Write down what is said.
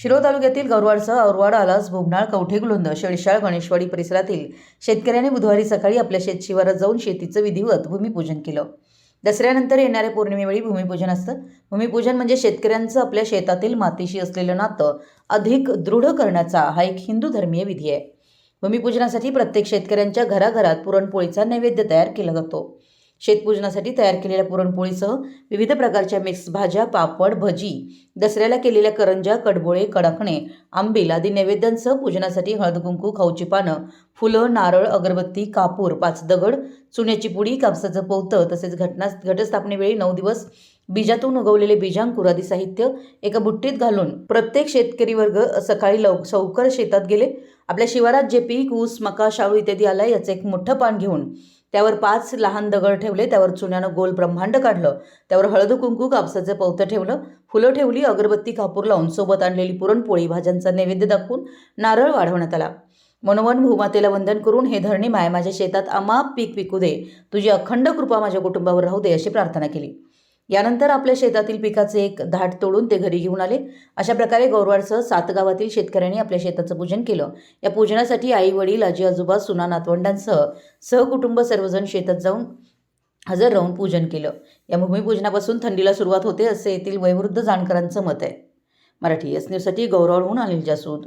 शिरोळ तालुक्यातील गौरवाडसह औरवाड आलास भोगनाळ कवठेगुलुंद शेळशाळ गणेशवाडी परिसरातील शेतकऱ्यांनी बुधवारी सकाळी आपल्या शेतशिवारात जाऊन शेतीचं विधिवत भूमिपूजन केलं. दसऱ्यानंतर येणाऱ्या पौर्णिमेवेळी भूमिपूजन असतं. भूमिपूजन म्हणजे शेतकऱ्यांचं आपल्या शेतातील मातीशी असलेलं नातं अधिक दृढ करण्याचा हा एक हिंदू धर्मीय विधी आहे. भूमिपूजनासाठी प्रत्येक शेतकऱ्यांच्या घराघरात पुरणपोळीचा नैवेद्य तयार केला जातो. शेतपूजनासाठी तयार केलेल्या पुरणपोळीसह विविध प्रकारच्या मिक्स भाज्या पापड भजी दसऱ्याला केलेल्या करंजा कडबोळे कडाकणे आंबील आदी नैवेद्यांसह पूजनासाठी हळद कुंकू खाऊची पानं फुलं नारळ अगरबत्ती कापूर पाच दगड चुन्याची पुडी कापसाचं पोवतं तसेच घटना घटस्थापनेवेळी नऊ दिवस बीजातून उगवलेले बीजांकुर आदी साहित्य एका बुट्टीत घालून प्रत्येक शेतकरी वर्ग सकाळी लव सवकर शेतात गेले. आपल्या शिवारात जे पीक ऊस मका शाळू इत्यादी आला याचं एक मोठं पान घेऊन त्यावर पाच लहान दगड ठेवले त्यावर चुन्यानं गोल ब्रह्मांड काढलं त्यावर हळद कुंकू कापसाचं पवतं ठेवलं फुलं ठेवली अगरबत्ती कापूर लावून सोबत आणलेली पुरणपोळी भाज्यांचा नैवेद्य दाखवून नारळ वाढवण्यात आला. मनोमन भूमातेला वंदन करून हे धरणी माय माझ्या शेतात अमाप पीक पिकू दे. तुझी अखंड कृपा माझ्या कुटुंबावर राहू दे अशी प्रार्थना केली. यानंतर आपल्या शेतातील पिकाचे एक धाट तोडून ते घरी घेऊन आले. अशा प्रकारे गौरवाडसह सात गावातील शेतकऱ्यांनी आपल्या शेताचं पूजन केलं. या पूजनासाठी आई वडील आजी आजोबा सुना नातवंडांसह सहकुटुंब सर्वजण शेतात जाऊन हजर राहून पूजन केलं. या भूमिपूजनापासून थंडीला सुरुवात होते असे येथील वयोवृद्ध जाणकारांचं मत आहे. मराठी एस न्यूजसाठी गौरवहून अनिल जासूद.